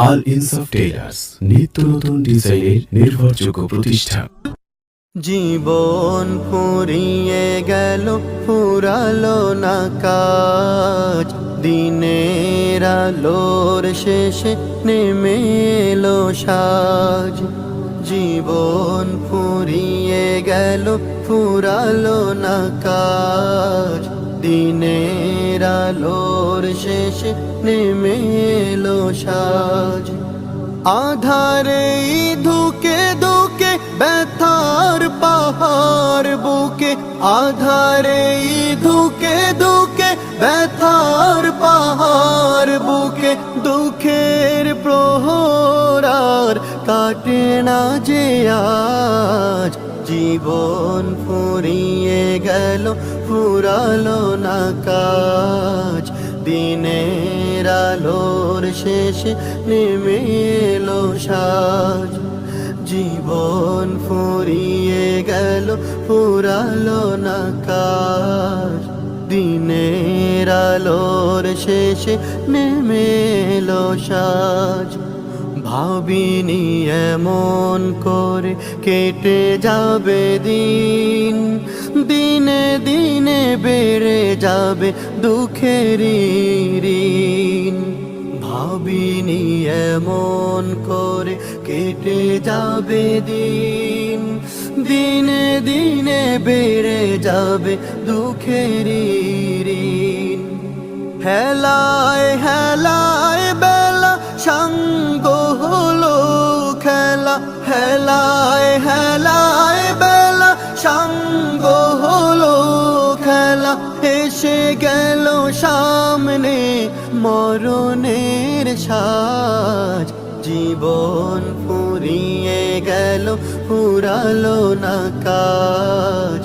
আল tailors, নিত্য নতুন ডিজাইনের নির্ভরযোগ্য প্রতিষ্ঠান। জীবন ফুরিয়ে গেল, ফুরালো না কাজ। দিনের আলোর শেষে নেমে এলো সাজ। জীবন ফুরিয়ে গেল, ফুরালো না কাজ। দিনের আলোর শেষে নেমে এলো সাজ। আধারে ধুকে ধুকে ব্যথার পাহাড় বুকে, আধারে ধুকে ধুকে ব্যথার পাহাড় বুকে, দুঃখের প্রহরার কাটে না যে আজ। জীবন ফুরিয়ে গেল, ফুরালো না কাজ। দিনের আলোর শেষে নেমে এলো সাজ। জীবন ফুরিয়ে গেল ফুরালো না কাজ। দিনের আলোর শেষে নেমে এলো সাজ। ভাবিনি এমন করে কেটে যাবে দিন। দিনে দিনে বেড়ে যাবে দুঃখের ঋণ। ভাবিনি এমন করে কেটে যাবে দিন। দিনে দিনে বেড়ে যাবে দুঃখের ঋণ। হেলায় হেলায় বেলা সঙ্গ হলো খেলা। হেলায় হেলায় এসে গেল সামনে মরণের সাজ। জীবন ফুরিয়ে গেল ফুরালো না কাজ।